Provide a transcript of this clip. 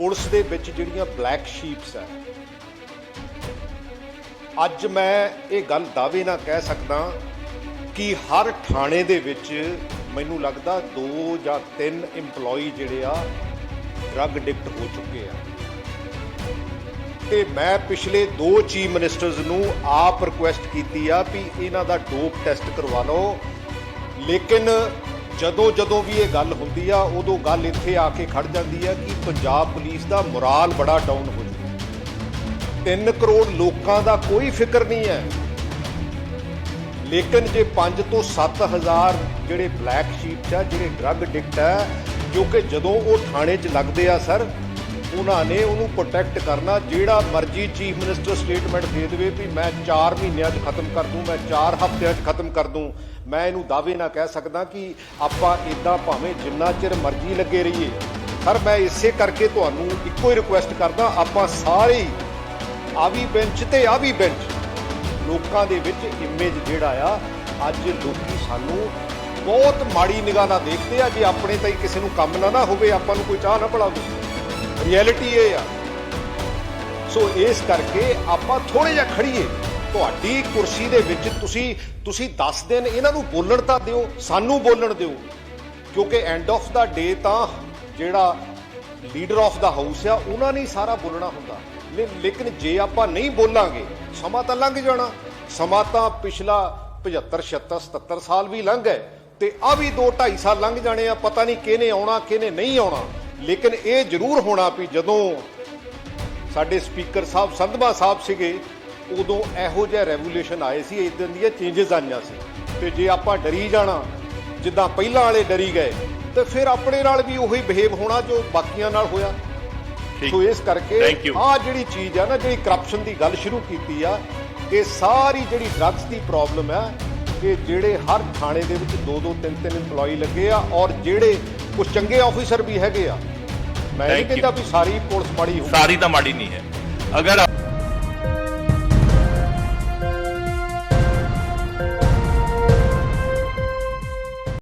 Police ਦੇ ਵਿੱਚ ਜਿਹੜੀਆਂ ਬਲੈਕ ਸ਼ੀਪਸ ਹੈ ਅੱਜ ਮੈਂ ਇਹ ਗੱਲ ਦਾਅਵੇ ਨਾਲ ਕਹਿ ਸਕਦਾ ਕਿ ਹਰ ਥਾਣੇ ਦੇ ਵਿੱਚ ਮੈਨੂੰ ਲੱਗਦਾ ਦੋ ਜਾਂ ਤਿੰਨ EMPLOYE ਜਿਹੜੇ ਆ ਡਰੱਗ ਐਡਿਕਟ ਹੋ ਚੁੱਕੇ ਆ। ਤੇ ਮੈਂ ਪਿਛਲੇ ਦੋ ਚੀਫ ਮਿਨਿਸਟਰਸ ਨੂੰ ਆਪ ਰਿਕੁਐਸਟ ਕੀਤੀ ਆ ਵੀ ਇਹਨਾਂ ਦਾ ਡੋਪ ਟੈਸਟ ਕਰਵਾ ਲਓ। ਲੇਕਿਨ ਜਦੋਂ ਜਦੋਂ ਵੀ ਇਹ ਗੱਲ ਹੁੰਦੀ ਆ, ਉਦੋਂ ਗੱਲ ਇੱਥੇ ਆ ਕੇ ਖੜ ਜਾਂਦੀ ਆ ਕਿ ਪੰਜਾਬ ਪੁਲਿਸ ਦਾ ਮੋਰਾਲ ਬੜਾ ਡਾਊਨ ਹੋ ਜਾਂਦਾ 3 ਕਰੋੜ ਲੋਕਾਂ ਦਾ ਕੋਈ ਫਿਕਰ ਨਹੀਂ ਹੈ। ਲੇਕਿਨ ਜੇ 5 ਤੋਂ 7000 ਜਿਹੜੇ ਬਲੈਕ ਸ਼ੀਪ ਆ, ਜਿਹੜੇ ਡਰੱਗ ਐਡਿਕਟ ਆ, ਕਿਉਂਕਿ ਜਦੋਂ ਉਹ ਥਾਣੇ 'ਚ ਲੱਗਦੇ ਆ, ਸਰ ਉਹਨਾਂ ਨੇ ਉਹਨੂੰ ਪ੍ਰੋਟੈਕਟ ਕਰਨਾ, ਜਿਹੜਾ ਮਰਜ਼ੀ ਚੀਫ ਮਿਨਿਸਟਰ ਸਟੇਟਮੈਂਟ ਦੇ ਦੇਵੇ ਵੀ ਮੈਂ 4 ਮਹੀਨਿਆਂ 'ਚ ਖਤਮ ਕਰ ਦੂੰ, ਮੈਂ 4 ਹਫ਼ਤਿਆਂ 'ਚ ਖਤਮ ਕਰ ਦੂੰ। ਮੈਂ ਇਹਨੂੰ ਦਾਅਵੇ ਨਾਲ ਕਹਿ ਸਕਦਾ ਕਿ ਆਪਾਂ ਇਦਾਂ ਭਾਵੇਂ ਜਿੰਨਾ ਚਿਰ ਮਰਜ਼ੀ ਲੱਗੇ ਰਹੀਏ। ਸਰ ਮੈਂ ਇਸੇ ਕਰਕੇ ਤੁਹਾਨੂੰ ਇੱਕੋ ਹੀ ਰਿਕੁਐਸਟ ਕਰਦਾ, ਆਪਾਂ ਸਾਰੇ ਹੀ ਆ ਵੀ ਬੈਂਚ ਤੇ ਆ ਵੀ ਬੈਂਚ ਲੋਕਾਂ ਦੇ ਵਿੱਚ ਇਮੇਜ ਜਿਹੜਾ ਆ, ਅੱਜ ਲੋਕੀ ਸਾਨੂੰ ਬਹੁਤ ਮਾੜੀ ਨਿਗਾਹ ਨਾਲ ਦੇਖਦੇ ਆ ਜੇ ਆਪਣੇ ਤਾਂ ਕਿਸੇ ਨੂੰ ਕੰਮ ਨਾ ਨਾ ਹੋਵੇ, ਆਪਾਂ ਨੂੰ ਕੋਈ ਚਾਹ ਨਾ ਪੜਾਵੇ ਰਿਐਲਿਟੀ ਇਹ ਆ। ਸੋ ਇਸ ਕਰਕੇ ਆਪਾਂ ਥੋੜੇ ਜਿਹਾ ਖੜੀਏ ਤੁਹਾਡੀ ਕੁਰਸੀ ਦੇ ਵਿੱਚ ਤੁਸੀਂ ਤੁਸੀਂ 10 ਦਿਨ ਇਹਨਾਂ ਨੂੰ ਬੋਲਣ ਤਾਂ ਦਿਓ, ਸਾਨੂੰ ਬੋਲਣ ਦਿਓ। ਕਿਉਂਕਿ ਐਂਡ ਆਫ ਦਾ ਡੇ ਤਾਂ ਜਿਹੜਾ ਲੀਡਰ ਆਫ ਦਾ ਹਾਊਸ ਆ, ਉਹਨਾਂ ਨੇ ਸਾਰਾ ਬੋਲਣਾ ਹੁੰਦਾ। ਲੇਕਿਨ ਜੇ ਆਪਾਂ ਨਹੀਂ ਬੋਲਾਂਗੇ, ਸਮਾਂ ਤਾਂ ਲੰਘ ਜਾਣਾ। ਸਮਾਂ ਤਾਂ ਪਿਛਲਾ 75 76 77 ਸਾਲ ਵੀ ਲੰਘ ਗਏ। ਤੇ ਆ ਵੀ 2 2.5 ਸਾਲ ਲੰਘ ਜਾਣੇ ਆ, ਪਤਾ ਨਹੀਂ ਕਿਹਨੇ ਆਉਣਾ, ਕਿਹਨੇ ਨਹੀਂ ਆਉਣਾ। ਲੇਕਿਨ ਇਹ ਜ਼ਰੂਰ ਹੋਣਾ ਵੀ ਜਦੋਂ ਸਾਡੇ ਸਪੀਕਰ ਸਾਹਿਬ ਸੰਧਵਾ ਸਾਹਿਬ ਸੀਗੇ ਉਦੋਂ ਇਹੋ ਜਿਹਾ ਰੈਵੋਲੂਸ਼ਨ ਆਏ ਸੀ ਇਦਾਂ ਦੀਆਂ ਚੇਂਜਸ ਆਈਆਂ ਸੀ ਤੇ ਜੇ ਆਪਾਂ ਡਰੀ ਜਾਣਾ ਜਿੱਦਾਂ ਪਹਿਲਾਂ ਵਾਲੇ ਡਰੀ ਗਏ ਤੇ ਫਿਰ ਆਪਣੇ ਨਾਲ ਵੀ ਉਹੀ ਬਿਹੇਵ ਹੋਣਾ ਜੋ ਬਾਕੀਆਂ ਨਾਲ ਹੋਇਆ। ਸੋ ਇਸ ਕਰਕੇ. ਆ ਜਿਹੜੀ ਚੀਜ਼ ਆ ਨਾ ਜਿਹੜੀ ਕਰਪਸ਼ਨ ਦੀ ਗੱਲ ਸ਼ੁਰੂ ਕੀਤੀ ਆ ਇਹ ਸਾਰੀ ਜਿਹੜੀ ਡਰੱਗਸ ਦੀ ਪ੍ਰੋਬਲਮ ਹੈ ਕਿ ਜਿਹੜੇ ਹਰ ਥਾਣੇ ਦੇ ਵਿੱਚ ਦੋ ਦੋ ਤਿੰਨ ਤਿੰਨ EMPLOYE ਲੱਗੇ ਆ ਔਰ ਜਿਹੜੇ ਕੁਝ ਚੰਗੇ ਆਫੀਸਰ ਵੀ ਹੈਗੇ ਆ। ਮੈਂ ਨਹੀਂ Thank you. ਕਹਿੰਦਾ ਵੀ ਸਾਰੀ ਪੁਲਿਸ ਮਾੜੀ ਹੋਊ। ਸਾਰੀ ਤਾਂ ਮਾੜੀ ਨਹੀਂ ਹੈ। ਅਗਰ